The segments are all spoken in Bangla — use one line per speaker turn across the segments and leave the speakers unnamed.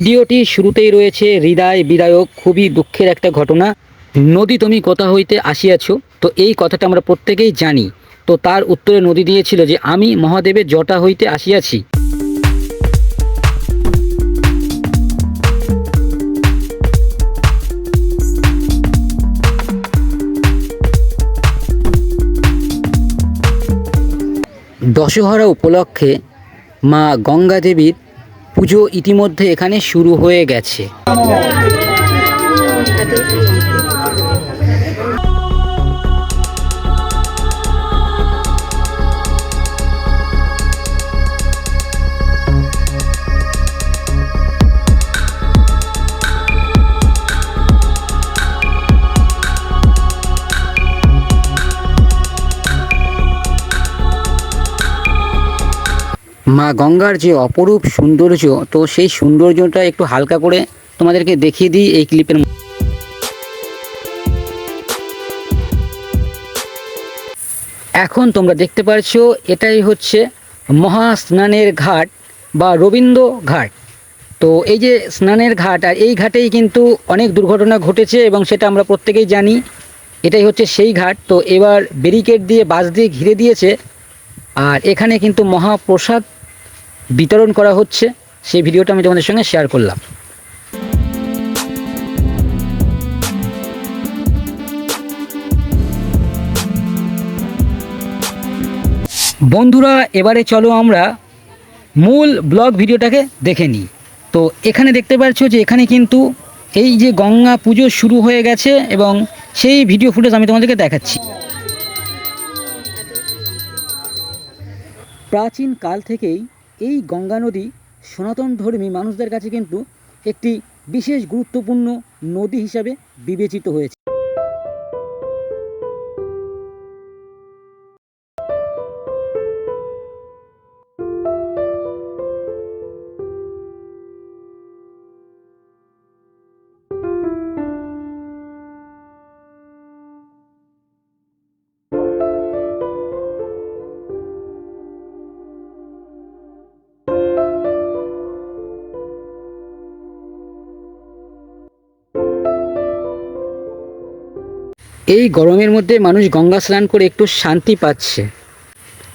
ভিডিওটি শুরুতেই রয়েছে, হৃদয় বিদায়ক, খুবই দুঃখের একটা ঘটনা। নদী তুমি কোথা হইতে আসিয়াছ, তো এই কথাটা আমরা প্রত্যেকেই জানি। তো তার উত্তরে নদী দিয়েছিল যে, আমি মহাদেবের জটা হইতে আসিয়াছি। দশহরা উপলক্ষে মা গঙ্গা দেবীর পুজো ইতিমধ্যে এখানে শুরু হয়ে গেছে। মা গঙ্গার যে অপরূপ সৌন্দর্য, তো সেই সৌন্দর্যটা একটু হালকা করে তোমাদেরকে দেখিয়ে দিই এই ক্লিপের। এখন তোমরা দেখতে পাচ্ছো, এটাই হচ্ছে মহা স্নানের ঘাট বা রবীন্দ্র ঘাট। তো এই যে স্নানের ঘাট আর এই ঘাটেই কিন্তু অনেক দুর্ঘটনা ঘটেছে এবং সেটা আমরা প্রত্যেকেই জানি, এটাই হচ্ছে সেই ঘাট। তো এবার ব্যারিকেড দিয়ে বাস দিয়ে ঘিরে দিয়েছে। আর এখানে কিন্তু মহাপ্রসাদ বিতরণ করা হচ্ছে, সেই ভিডিওটা আমি তোমাদের সঙ্গে শেয়ার করলাম। বন্ধুরা, এবারে চলো আমরা মূল ব্লগ ভিডিওটাকে দেখে নিই। তো এখানে দেখতে পাচ্ছ যে এখানে কিন্তু এই যে গঙ্গা পুজো শুরু হয়ে গেছে এবং সেই ভিডিও ফুটেজ আমি তোমাদেরকে দেখাচ্ছি। প্রাচীন কাল থেকেই এই গঙ্গা নদী সনাতন ধর্মী মানুষদের কাছে কিন্তু একটি বিশেষ গুরুত্বপূর্ণ নদী হিসাবে বিবেচিত হয়েছে। এই গরমের মধ্যে মানুষ গঙ্গা স্নান করে একটু শান্তি পাচ্ছে।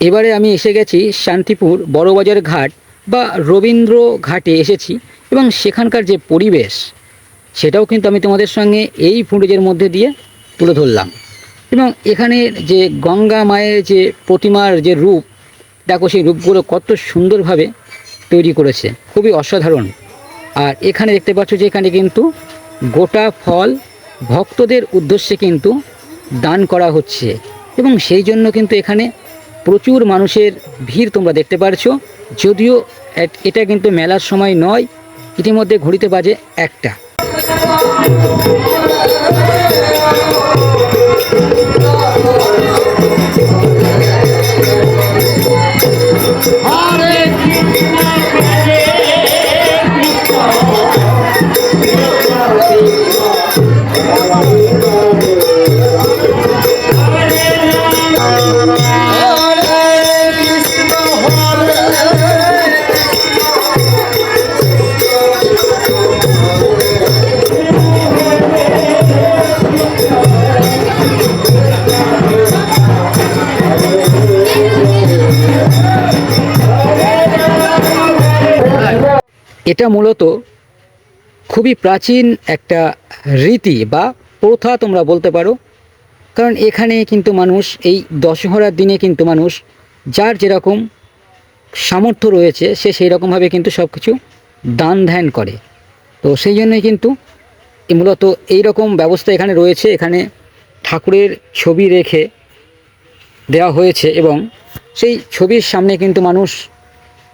এবারে আমি এসে গেছি শান্তিপুর বড়বাজার ঘাট বা রবীন্দ্র ঘাটে এসেছি এবং সেখানকার যে পরিবেশ, সেটাও কিন্তু আমি তোমাদের সঙ্গে এই ফুটেজের মধ্যে দিয়ে তুলে ধরলাম। এবং এখানে যে গঙ্গা মায়ের যে প্রতিমার যে রূপ, দেখো সেই রূপগুলো কত সুন্দরভাবে তৈরি করেছে, খুবই অসাধারণ। আর এখানে দেখতে পাচ্ছ যে এখানে কিন্তু গোটা ফল ভক্তদের উদ্দেশ্যে কিন্তু দান করা হচ্ছে। এবং সেই জন্য কিন্তু এখানে প্রচুর মানুষের ভিড় তোমরা দেখতে পারছ। যদিও এটা কিন্তু মেলার সময় নয়, ইতিমধ্যে ঘড়িতে বাজে একটা। এটা মূলত খুবই প্রাচীন একটা রীতি বা প্রথা তোমরা বলতে পারো। কারণ এখানে কিন্তু মানুষ, এই দশহরার দিনে কিন্তু মানুষ, যার যেরকম সামর্থ্য রয়েছে, সে সেই রকমভাবে কিন্তু সব কিছু দান ধ্যান করে। তো সেই জন্যই কিন্তু মূলত এই রকম ব্যবস্থা এখানে রয়েছে। এখানে ঠাকুরের ছবি রেখে দেওয়া হয়েছে এবং সেই ছবির সামনে কিন্তু মানুষ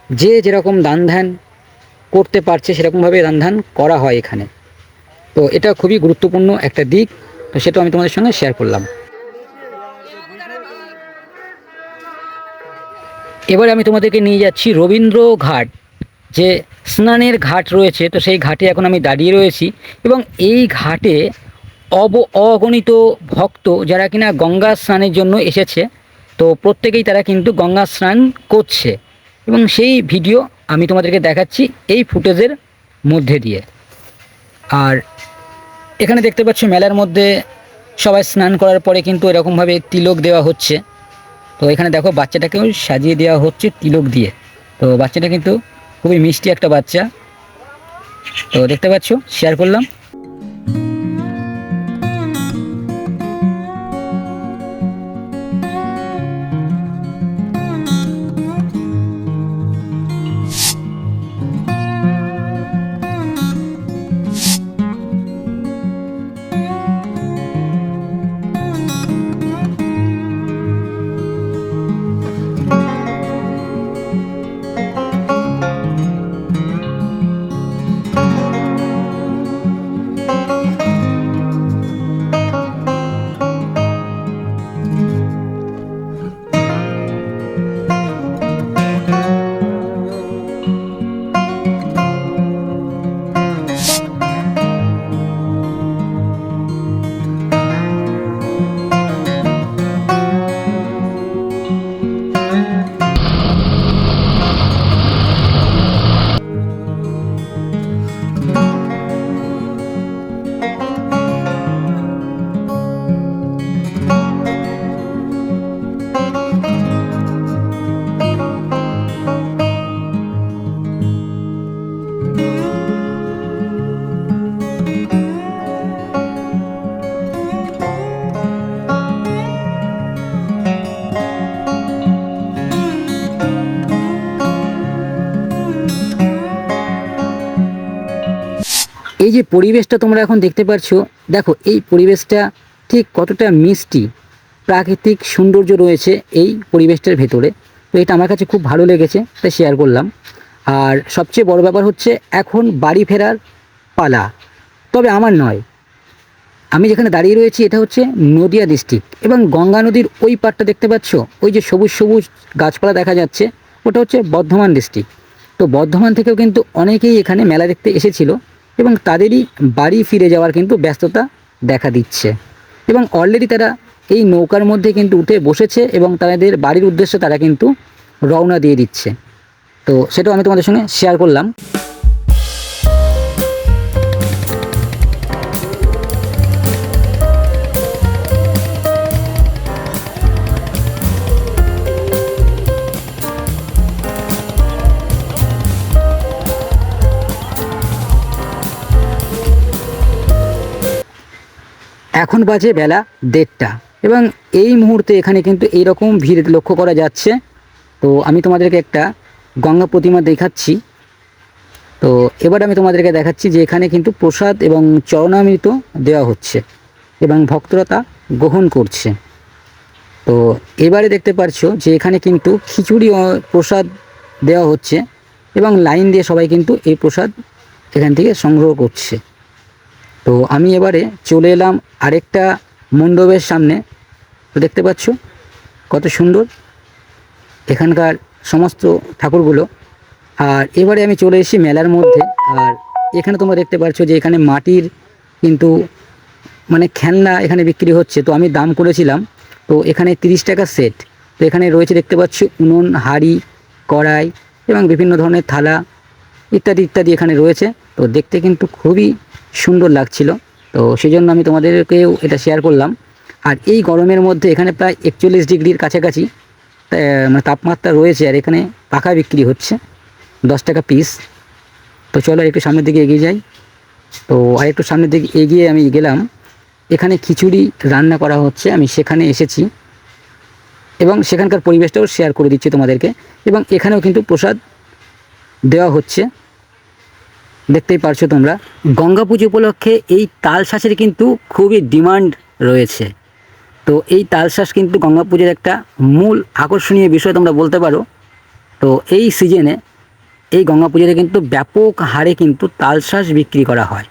যে যেরকম দান ধ্যান করতে পারছে, সেরকমভাবে রান্ধান করা হয় এখানে। তো এটা খুবই গুরুত্বপূর্ণ একটা দিক, তো সেটা আমি তোমাদের সঙ্গে শেয়ার করলাম। এবারে আমি তোমাদেরকে নিয়ে যাচ্ছি রবীন্দ্র ঘাট, যে স্নানের ঘাট রয়েছে, তো সেই ঘাটে এখন আমি দাঁড়িয়ে রয়েছি এবং এই ঘাটে অব অগণিত ভক্ত যারা কিনা গঙ্গা স্নানের জন্য এসেছে, তো প্রত্যেকেই তারা কিন্তু গঙ্গা স্নান করছে। এবং সেই ভিডিও আমি তোমাদেরকে দেখাচ্ছি এই ফুটেজের মধ্যে দিয়ে। আর এখানে দেখতে পাচ্ছ মেলার মধ্যে সবাই স্নান করার পরে কিন্তু এরকমভাবে তিলক দেওয়া হচ্ছে। তো এখানে দেখো বাচ্চাটাকেও সাজিয়ে দেওয়া হচ্ছে তিলক দিয়ে। তো বাচ্চাটা কিন্তু খুবই মিষ্টি একটা বাচ্চা। তো দেখতে পাচ্ছ শেয়ার করলাম। যে পরিবেশটা তোমরা এখন দেখতে পাচ্ছ দেখো এই পরিবেশটা ঠিক কতটা মিষ্টি, প্রাকৃতিক সৌন্দর্য রয়েছে এই পরিবেশটার ভেতরে। তো এটা আমার কাছে খুব ভালো লেগেছে, তাই শেয়ার করলাম। আর সবচেয়ে বড় ব্যাপার হচ্ছে এখন বাড়ি ফেরার পালা, তবে আমার নয়। আমি যেখানে দাঁড়িয়ে রয়েছি এটা হচ্ছে নদিয়া ডিস্ট্রিক্ট এবং গঙ্গা নদীর ওই পাটটা দেখতে পাচ্ছ, ওই যে সবুজ সবুজ গাছপালা দেখা যাচ্ছে, ওটা হচ্ছে বর্ধমান ডিস্ট্রিক্ট তো বর্ধমান থেকেও কিন্তু অনেকেই এখানে মেলা দেখতে এসেছিল। এবং তাদেরই বাড়ি ফিরে যাওয়ার কিন্তু ব্যস্ততা দেখা দিচ্ছে। এবং অলরেডি তারা এই নৌকার মধ্যে কিন্তু উঠে বসেছে এবং তাদের বাড়ির উদ্দেশ্যে তারা কিন্তু রওনা দিয়ে দিচ্ছে। তো সেটাও আমি তোমাদের সঙ্গে শেয়ার করলাম। এখন বাজে বেলা দেড়টা। এবং এই মুহূর্তে এখানে কিন্তু এইরকম ভিড় লক্ষ্য করা যাচ্ছে। তো আমি তোমাদেরকে একটা গঙ্গা প্রতিমা দেখাচ্ছি। তো এবার আমি তোমাদেরকে দেখাচ্ছি যে এখানে কিন্তু প্রসাদ এবং চরণামৃত দেওয়া হচ্ছে এবং ভক্তরা তা গ্রহণ করছে। তো এবারে দেখতে পারছ যে এখানে কিন্তু খিচুড়ি প্রসাদ দেওয়া হচ্ছে এবং লাইন দিয়ে সবাই কিন্তু এই প্রসাদ এখান থেকে সংগ্রহ করছে। তো আমি এবারে চলে এলাম আরেকটা মণ্ডপের সামনে। তো দেখতে পাচ্ছ কত সুন্দর এখানকার সমস্ত ঠাকুরগুলো। আর এবারে আমি চলে এসেছি মেলার মধ্যে। আর এখানে তোমরা দেখতে পাচ্ছ যে এখানে মাটির কিন্তু মানে খেলনা এখানে বিক্রি হচ্ছে। তো আমি দাম করেছিলাম। তো এখানে তিরিশ টাকা সেট। তো এখানে রয়েছে দেখতে পাচ্ছ উনুন, হাঁড়ি, কড়াই এবং বিভিন্ন ধরনের থালা ইত্যাদি ইত্যাদি এখানে রয়েছে। তো দেখতে কিন্তু খুবই সুন্দর লাগছিল। তো সেই জন্য আমি তোমাদেরকেও এটা শেয়ার করলাম। আর এই গরমের মধ্যে এখানে প্রায় একচল্লিশ ডিগ্রির কাছাকাছি মানে তাপমাত্রা রয়েছে আর এখানে পাখা বিক্রি হচ্ছে, দশ টাকা পিস তো চলো একটু সামনের দিকে এগিয়ে যাই। তো আর একটু সামনের দিকে এগিয়ে আমি গেলাম। এখানে খিচুড়ি রান্না করা হচ্ছে, আমি সেখানে এসেছি। এবং সেখানকার পরিবেশটাও শেয়ার করে দিচ্ছি তোমাদেরকে। এবং এখানেও কিন্তু প্রসাদ দেওয়া হচ্ছে। দেখতেই পারছ তোমরা। গঙ্গা পুজো উপলক্ষে এই তাল শাঁসের কিন্তু খুবই ডিমান্ড রয়েছে। তো এই তাল শাঁস কিন্তু গঙ্গা পুজোর একটা মূল আকর্ষণীয় বিষয় তোমরা বলতে পারো। তো এই সিজনে এই গঙ্গা পুজোতে কিন্তু ব্যাপক হারে কিন্তু তালশাঁস বিক্রি করা হয়।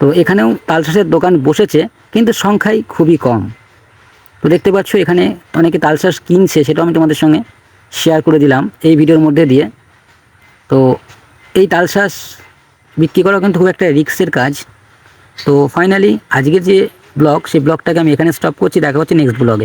তো এখানেও তালশাঁসের দোকান বসেছে, কিন্তু সংখ্যাই খুবই কম। তো দেখতে পাচ্ছ এখানে অনেকে তালশাঁস কিনছে, সেটাও আমি তোমাদের সঙ্গে শেয়ার করে দিলাম এই ভিডিওর মধ্যে দিয়ে। তো এই তালশাঁস বিক্রি করাও কিন্তু খুব একটা রিক্সের কাজ। তো ফাইনালি আজকের যে ব্লগ, সেই ব্লগটাকে আমি এখানে স্টপ করছি। দেখা হচ্ছে নেক্সট ব্লগে